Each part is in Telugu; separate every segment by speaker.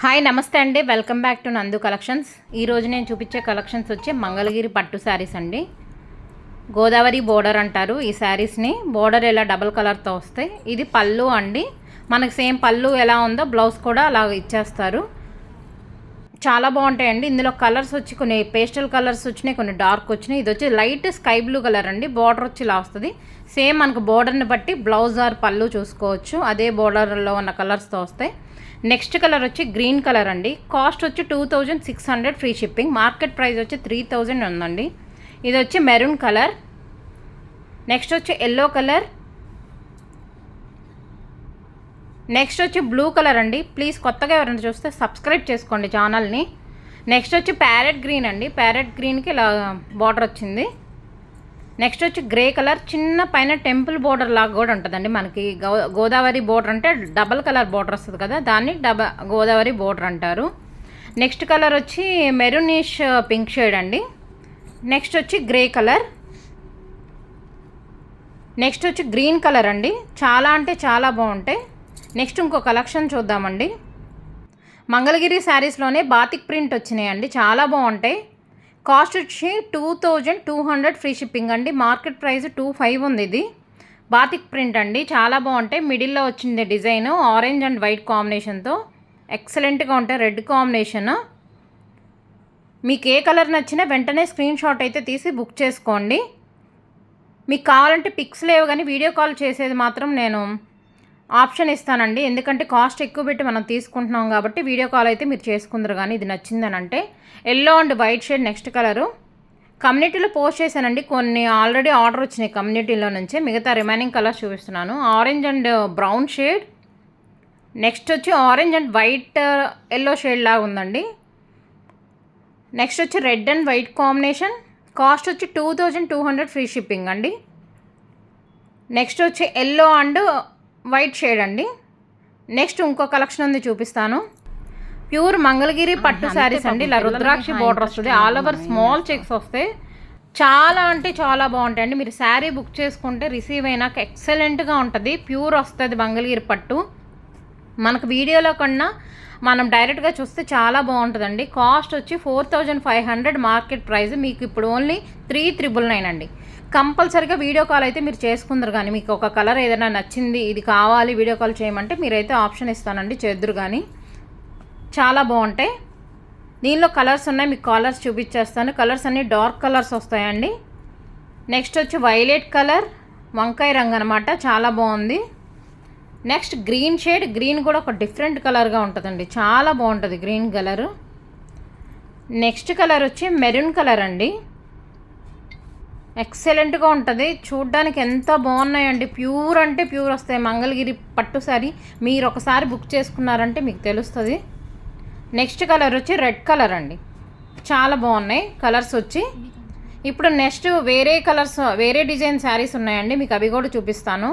Speaker 1: హాయ్ నమస్తే అండి. Welcome back to Nandu collections. ఈరోజు నేను చూపించే కలెక్షన్స్ వచ్చి మంగళగిరి పట్టు శారీస్ అండి. గోదావరి బోర్డర్ అంటారు ఈ శారీస్ని. బోర్డర్ ఇలా డబల్ కలర్తో వస్తాయి. ఇది పళ్ళు అండి. మనకు సేమ్ పళ్ళు ఎలా ఉందో బ్లౌజ్ కూడా అలా ఇచ్చేస్తారు. చాలా బాగుంటాయండి. ఇందులో కలర్స్ వచ్చి కొన్ని పేస్టల్ కలర్స్ వచ్చినాయి కొన్ని డార్క్ వచ్చినాయి. ఇది వచ్చి లైట్ స్కై బ్లూ కలర్ అండి. బార్డర్ వచ్చి ఇలా వస్తుంది. సేమ్ మనకు బోర్డర్ని బట్టి బ్లౌజ్ ఆర్ పళ్ళు చూసుకోవచ్చు. అదే బోర్డర్లో ఉన్న కలర్స్తో వస్తాయి. నెక్స్ట్ కలర్ వచ్చి గ్రీన్ కలర్ అండి. కాస్ట్ వచ్చి two thousand six hundred free shipping. Market price వచ్చి త్రీ థౌజండ్ ఉందండి. ఇది వచ్చి మెరూన్ కలర్. నెక్స్ట్ వచ్చి ఎల్లో కలర్. నెక్స్ట్ వచ్చి బ్లూ కలర్ అండి. ప్లీజ్ కొత్తగా ఎవరైనా చూస్తే సబ్స్క్రైబ్ చేసుకోండి ఛానల్ని. నెక్స్ట్ వచ్చి ప్యారెట్ గ్రీన్ అండి. ప్యారెట్ గ్రీన్కి ఇలా బార్డర్ వచ్చింది. నెక్స్ట్ వచ్చి గ్రే కలర్. చిన్న పైన టెంపుల్ బోర్డర్ లాగా కూడా ఉంటుందండి మనకి. గో గోదావరి బోర్డర్ అంటే డబల్ కలర్ బోర్డర్ వస్తుంది కదా దాన్ని డబ గోదావరి బోర్డర్ అంటారు. నెక్స్ట్ కలర్ వచ్చి మెరూనిష్ పింక్ షేడ్ అండి. నెక్స్ట్ వచ్చి గ్రే కలర్. నెక్స్ట్ వచ్చి గ్రీన్ కలర్ అండి. చాలా అంటే చాలా బాగుంటాయి. నెక్స్ట్ ఇంకో కలెక్షన్ చూద్దామండి. మంగళగిరి శారీస్లోనే బాతిక్ ప్రింట్ వచ్చినాయండి. చాలా బాగుంటాయి. కాస్ట్ వచ్చి two thousand two hundred free shipping అండి. మార్కెట్ ప్రైస్ టూ ఫైవ్ ఉంది ఇది. బాతిక్ ప్రింట్ అండి. చాలా బాగుంటాయి. మిడిల్లో వచ్చింది డిజైన్ ఆరెంజ్ అండ్ వైట్ కాంబినేషన్తో. ఎక్సలెంట్గా ఉంటాయి. Red combination. మీకు ఏ కలర్ నచ్చినా వెంటనే స్క్రీన్ షాట్ అయితే తీసి బుక్ చేసుకోండి. మీకు కావాలంటే పిక్స్ లేవు కానీ వీడియో కాల్ చేసేది మాత్రం నేను ఆప్షన్ ఇస్తానండి. ఎందుకంటే కాస్ట్ ఎక్కువ పెట్టి మనం తీసుకుంటున్నాం కాబట్టి వీడియో కాల్ అయితే మీరు చేసుకుందరు కానీ ఇది నచ్చిందని అంటే yellow and white shade next colour. కమ్యూనిటీలో పోస్ట్ చేశానండి. కొన్ని ఆల్రెడీ ఆర్డర్ వచ్చినాయి కమ్యూనిటీలో నుంచే. మిగతా రిమైనింగ్ కలర్స్ చూపిస్తున్నాను. Orange and brown shade. Next వచ్చి orange and white yellow shade లాగా ఉందండి. నెక్స్ట్ వచ్చి red and white combination. Cost వచ్చి two thousand two hundred free shipping అండి. నెక్స్ట్ వచ్చి ఎల్లో అండ్ వైట్ షేడ్ అండి. నెక్స్ట్ ఇంకో కలెక్షన్ ఉంది చూపిస్తాను. ప్యూర్ మంగళగిరి పట్టు శారీస్ అండి. ఇలా రుద్రాక్షి బార్డర్ వస్తుంది ఆల్ ఓవర్ స్మాల్ చెక్స్ వస్తాయి చాలా అంటే చాలా బాగుంటాయండి మీరు శారీ బుక్ చేసుకుంటే రిసీవ్ అయినాక ఎక్సలెంట్గా ఉంటుంది. ప్యూర్ వస్తుంది మంగళగిరి పట్టు. మనకు వీడియోలో కన్నా మనం డైరెక్ట్గా చూస్తే చాలా బాగుంటుందండి. కాస్ట్ వచ్చి four thousand five hundred market price మీకు ఇప్పుడు ఓన్లీ త్రీ త్రిబుల్ నైన్ అండి. కంపల్సరిగా వీడియో కాల్ అయితే మీరు చేసుకుందరు కానీ మీకు ఒక కలర్ ఏదైనా నచ్చింది ఇది కావాలి వీడియో కాల్ చేయమంటే మీరైతే ఆప్షన్ ఇస్తానండి చేద్దరు కానీ. చాలా బాగుంటాయి. దీనిలో కలర్స్ ఉన్నాయి మీకు కలర్స్ చూపించేస్తాను. కలర్స్ అన్నీ డార్క్ కలర్స్ వస్తాయండి. నెక్స్ట్ వచ్చి వైలెట్ కలర్ వంకాయ రంగు అనమాట చాలా బాగుంది. నెక్స్ట్ గ్రీన్ షేడ్ గ్రీన్ కూడా ఒక డిఫరెంట్ కలర్గా ఉంటుందండి. చాలా బాగుంటుంది గ్రీన్ కలరు. నెక్స్ట్ కలర్ వచ్చి మెరూన్ కలర్ అండి. ఎక్సలెంట్గా ఉంటుంది. చూడ్డానికి ఎంత బాగున్నాయండి. ప్యూర్ అంటే ప్యూర్ వస్తాయి. మంగళగిరి పట్టు సారీ మీరు ఒకసారి బుక్ చేసుకున్నారంటే మీకు తెలుస్తుంది. నెక్స్ట్ కలర్ వచ్చి రెడ్ కలర్ అండి. చాలా బాగున్నాయి. కలర్స్ వచ్చి ఇప్పుడు నెక్స్ట్ వేరే కలర్స్ వేరే డిజైన్ శారీస్ ఉన్నాయండి. మీకు అవి కూడా చూపిస్తాను.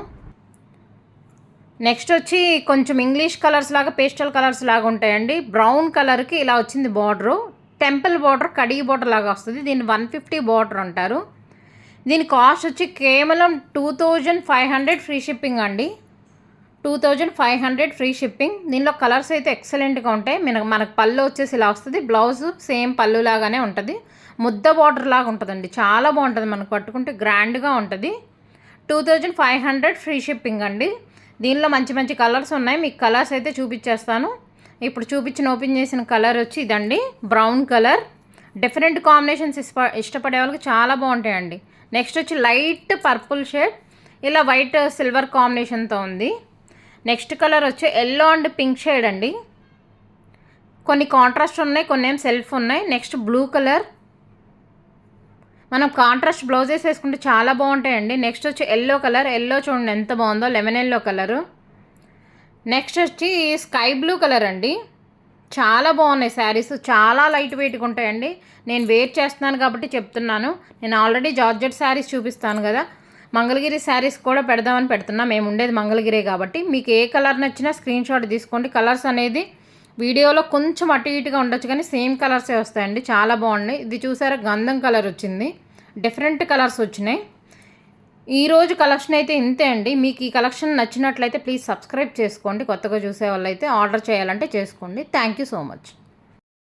Speaker 1: నెక్స్ట్ వచ్చి కొంచెం ఇంగ్లీష్ కలర్స్ లాగా పేస్టల్ కలర్స్ లాగా ఉంటాయండి. బ్రౌన్ కలర్కి ఇలా వచ్చింది బార్డరు టెంపుల్ బార్డర్ కడిగి బార్డర్ లాగా వస్తుంది. దీన్ని వన్ ఫిఫ్టీ బార్డర్ అంటారు. దీని కాస్ట్ వచ్చి కేవలం two thousand five hundred free shipping అండి. Two thousand five hundred free shipping. దీనిలో కలర్స్ అయితే ఎక్సలెంట్గా ఉంటాయి. మనకు మనకు పళ్ళు వచ్చేసి ఇలా వస్తుంది. బ్లౌజ్ సేమ్ పళ్ళు లాగానే ఉంటుంది. ముద్ద బార్డర్ లాగా ఉంటుందండి. చాలా బాగుంటుంది మనకు పట్టుకుంటే. గ్రాండ్గా ఉంటుంది. Two thousand five hundred free shipping అండి. దీనిలో మంచి మంచి కలర్స్ ఉన్నాయి. మీకు కలర్స్ అయితే చూపించేస్తాను. ఇప్పుడు చూపించిన ఓపెన్ చేసిన కలర్ వచ్చి ఇదండి. Brown colour. డిఫరెంట్ కాంబినేషన్స్ ఇష్ట ఇష్టపడే వాళ్ళకి చాలా బాగుంటాయండి. నెక్స్ట్ వచ్చి లైట్ పర్పుల్ షేడ్ ఇలా వైట్ సిల్వర్ కాంబినేషన్తో ఉంది. నెక్స్ట్ కలర్ వచ్చి ఎల్లో అండ్ పింక్ షేడ్ అండి. కొన్ని కాంట్రాస్ట్ ఉన్నాయి కొన్ని ఏం సెల్ఫ్ ఉన్నాయి. నెక్స్ట్ బ్లూ కలర్ మనం కాంట్రాస్ట్ బ్లౌజెస్ వేసుకుంటే చాలా బాగుంటాయండి. నెక్స్ట్ వచ్చి ఎల్లో కలర్ ఎల్లో చూడండి ఎంత బాగుందో లెమన్ ఎల్లో కలరు నెక్స్ట్ వచ్చి స్కై బ్లూ కలర్ అండి. చాలా బాగున్నాయి శారీస్. చాలా లైట్ వెయిట్గా ఉంటాయండి. నేను వెయిట్ చేస్తున్నాను కాబట్టి చెప్తున్నాను. నేను ఆల్రెడీ జార్జెట్ శారీస్ చూపిస్తాను కదా. మంగళగిరి శారీస్ కూడా పెడదామని పెడుతున్నా. మేము ఉండేది మంగళగిరే కాబట్టి. మీకు ఏ కలర్ నచ్చినా స్క్రీన్ షాట్ తీసుకోండి. కలర్స్ అనేది వీడియోలో కొంచెం అటు ఇటుగా ఉండొచ్చు కానీ సేమ్ కలర్సే వస్తాయండి. చాలా బాగున్నాయి. ఇది చూసారా? గంధం కలర్ వచ్చింది. డిఫరెంట్ కలర్స్ వచ్చినాయి. ఈరోజు కలెక్షన్ అయితే ఇంతే అండి. మీకు ఈ కలెక్షన్ నచ్చినట్లయితే ప్లీజ్ సబ్స్క్రైబ్ చేసుకోండి. కొత్తగా చూసే వాళ్ళైతే ఆర్డర్ చేయాలంటే చేసుకోండి. Thank you so much